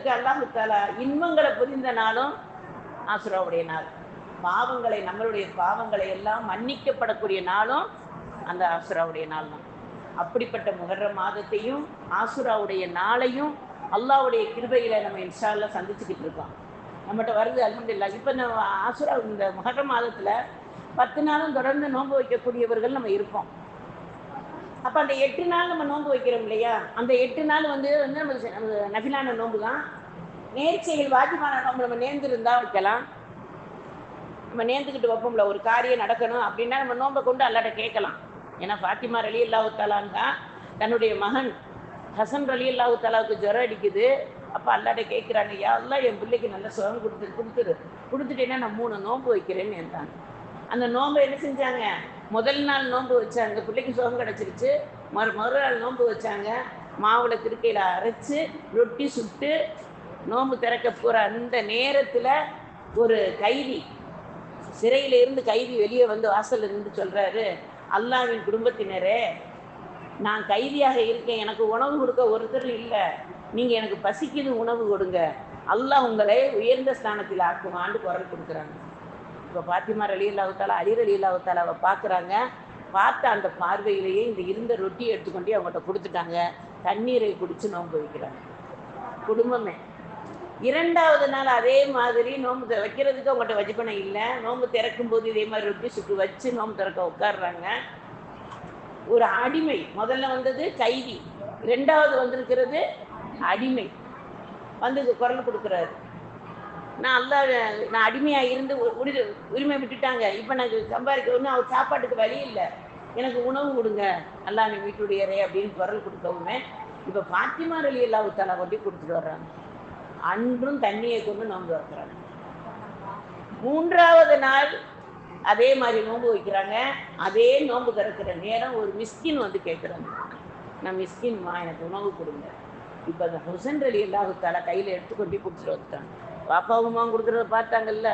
மனிதர்களுக்கு அல்லாஹு தாலா இன்பங்களை புரிந்த நாளும் ஆசுராவுடைய நாள். பாவங்களை நம்மளுடைய பாவங்களை எல்லாம் மன்னிக்கப்படக்கூடிய நாளும் அந்த ஆசுராவுடைய நாள் தான். அப்படிப்பட்ட முகர்ற மாதத்தையும் ஆசுராவுடைய நாளையும் அல்லாவுடைய கிருபையில நம்ம இன்ஷால்ல சந்திச்சுக்கிட்டு இருக்கோம். நம்மகிட்ட வருது அல்ஹம்துலில்லாஹ். இப்போ நம்ம ஆசுரா இந்த முகர மாதத்துல பத்து நாளும் தொடர்ந்து நோன்பு வைக்கக்கூடியவர்கள் நம்ம இருப்போம். அப்போ அந்த எட்டு நாள் நம்ம நோன்பு வைக்கிறோம் இல்லையா? அந்த எட்டு நாள் வந்து வந்து நம்ம நபிலான நோன்பு தான் நேர்ச்சைகள் வாஜிமான நோன்பு நம்ம நேர்ந்திருந்தா வைக்கலாம். நம்ம நேர்ந்துக்கிட்டு வைப்போம்ல ஒரு காரியம் நடக்கணும் அப்படின்னா நம்ம நோன்பை கொண்டு அல்லாட்ட கேட்கலாம். ஏன்னா ஃபாத்திமா ரலி அல்லாஹு தான் தன்னுடைய மகன் ஹசன் ரலி அல்லாஹு தாலாவுக்கு ஜுரம் அடிக்குது. அப்போ அல்லாட்ட கேட்குறாங்க யா என் பிள்ளைக்கு நல்ல சுகம் கொடுத்து கொடுத்துரு. கொடுத்துட்டேன்னா நான் மூணு நோன்பு வைக்கிறேன்னு இருந்தாங்க அந்த நோன்பை என்ன செஞ்சாங்க? முதல் நாள் நோன்பு வச்சாங்க. பிள்ளைக்கு சுகம் கிடச்சிருச்சு. மறு மறுநாள் நோன்பு வச்சாங்க. மாவுல திருக்கையில் அரைச்சு ரொட்டி சுட்டு நோன்பு திறக்க போகிற அந்த நேரத்தில் ஒரு கைதி சிறையில் இருந்து கைதி வெளியே வந்து வாசலில் இருந்து சொல்கிறாரு அல்லாவின் குடும்பத்தினரே நான் கைதியாக இருக்கேன். எனக்கு உணவு கொடுக்க ஒருத்தர் இல்லை. நீங்கள் எனக்கு பசிக்குது உணவு கொடுங்க. அல்லாஹ் உங்களை உயர்ந்த ஸ்தானத்தில் ஆக்குவான்னு குரல் கொடுக்குறாங்க. இப்போ பாத்திமா அலி அல்லாஹாலா அலிர் அலி அல்லாஹாலாவை பார்க்குறாங்க பார்த்த அந்த பார்வையிலேயே இந்த இருந்த ரொட்டியை எடுத்துக்கொண்டு அவங்ககிட்ட கொடுத்துட்டாங்க. தண்ணீரை குடித்து நோன்பு வைக்கிறாங்க. குடும்பமே. இரண்டாவது நாள் அதே மாதிரி நோன்பு தி- வைக்கிறதுக்கு அவங்கள்ட்ட வஜிப்பணம் இல்லை. நோன்பு திறக்கும் போது இதே மாதிரி ரொட்டி சுட்டு வச்சு நோன்பு திறக்க உட்காடுறாங்க ஒரு அடிமை. முதல்ல வந்தது கைதி. ரெண்டாவது வந்திருக்கிறது அடிமை. வந்து குரல் கொடுக்குறாரு. நான் அல்லா நான் அடிமையா இருந்து உரிமை உரி உரிமை விட்டுட்டாங்க. இப்போ எனக்கு சம்பாதிக்க ஒன்றும் அவர் சாப்பாட்டுக்கு வழி இல்லை. எனக்கு உணவு கொடுங்க. அல்லா நீ வீட்டுடையரே அப்படின்னு குரல் கொடுக்கவுமே இப்போ பாத்திமா அலி அல்லாஹு தலா கொட்டி கொடுத்துட்டு வர்றாங்க. அன்றும் தண்ணியை கொண்டு நோன்பு வைக்கிறாங்க மூன்றாவது நாள் அதே மாதிரி நோன்பு வைக்கிறாங்க. அதே நோன்பு திறக்கிற நேரம் ஒரு மிஸ்கின் வந்து கேட்குறாங்க. நான் மிஸ்கின்மா எனக்கு உணவு கொடுங்க. இப்போ அந்த ஹுசன் அலி அல்லாஹு தலா கையில் எடுத்து கொண்டு கொடுத்துட்டு வந்துட்டாங்க. பாப்பாவுமா கொடுக்குறத பார்த்தாங்கல்ல?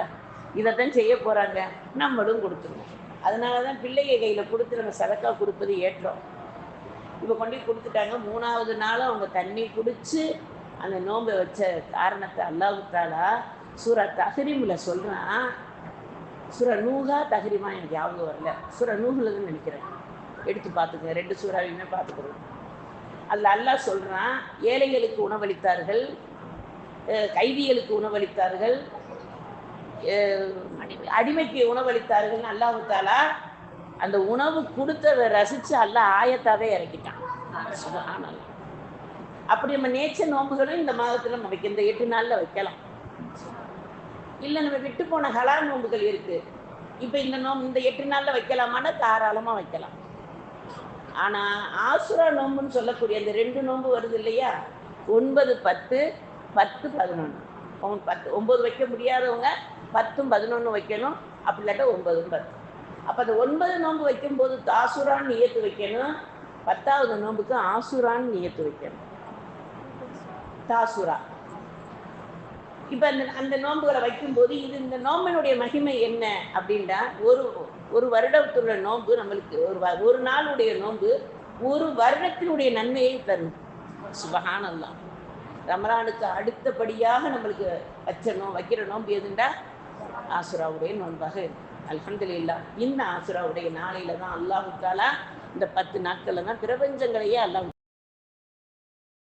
இதைத்தான் செய்ய போகிறாங்க நம்மளும் கொடுத்துருவோம். அதனால தான் பிள்ளைங்க கையில் கொடுத்து நம்ம சதக்கா கொடுப்பது ஏற்றோம். இப்போ கொண்டு கொடுத்துட்டாங்க. மூணாவது நாள் அவங்க தண்ணி குடித்து அந்த நோன்பை வச்ச காரணத்தை அல்லாவுத்தாலா தாலா சூரா தஹரீமில் சொல்கிறான் சுர நூகா தகரிமா எனக்கு ஞாபகம் வரல. சுர நூகுலன்னு நினைக்கிறேன். எடுத்து பார்த்துக்கங்க. ரெண்டு சூறாவையுமே பார்த்துக்கிறோம் அதில் அல்லாஹ் சொல்கிறான் ஏழைகளுக்கு உணவளித்தார்கள் கைதிகளுக்கு உணவளித்தார்கள். அடிமைக்கு உணவளித்தார்கள். அல்லாஹு தாலா அந்த உணவு கொடுத்ததை ரசித்து அல்லாஹ் ஆயத்தாவே இறக்கிட்டான். அப்படி நம்ம நேச்சர் நோம்புகளும் இந்த மாதத்தில் நம்ம வைக்க இந்த எட்டு நாளில் வைக்கலாம். இல்லை நம்ம விட்டு போன ஹலால் நோம்புகள் இருக்கு. இப்போ இந்த நோம்பு இந்த எட்டு நாளில் வைக்கலாமான்னா தாராளமாக வைக்கலாம். ஆனால் ஆசுரா நோம்புன்னு சொல்லக்கூடிய இந்த ரெண்டு நோன்பு வருது இல்லையா? ஒன்பது பத்து பத்து பதினொன்று அவங்க பத்து ஒம்பது வைக்க முடியாதவங்க பத்தும் பதினொன்று வைக்கணும். அப்படி இல்லாட்டா ஒன்பதும் பத்து. அப்போ அந்த ஒன்பது நோன்பு வைக்கும்போது தாசுரான் நியத்து வைக்கணும். பத்தாவது நோன்புக்கு ஆசுரான் நியத்து வைக்கணும். தாசுரா. இப்போ அந்த அந்த நோன்புகளை வைக்கும்போது இது இந்த நோம்பினுடைய மகிமை என்ன அப்படின்னா ஒரு ஒரு வருடத்துள்ள நோன்பு நம்மளுக்கு ஒரு வ- ஒரு நாளுடைய நோன்பு ஒரு வருடத்தினுடைய நன்மையை தரும். சுபகானந்தான் ரமலானுக்கு அடுத்தபடியாக நம்மளுக்கு வச்சிடணும் நோ வைக்கிற நோன்பு எதுண்டா? ஆசுராவுடைய நோன்பாக இருக்கு. இல்லா இந்த ஆசுராவுடைய நாளையில தான் அல்லாஹுக்காலா இந்த பத்து நாட்களில் தான் பிரபஞ்சங்களையே அல்லாஹ்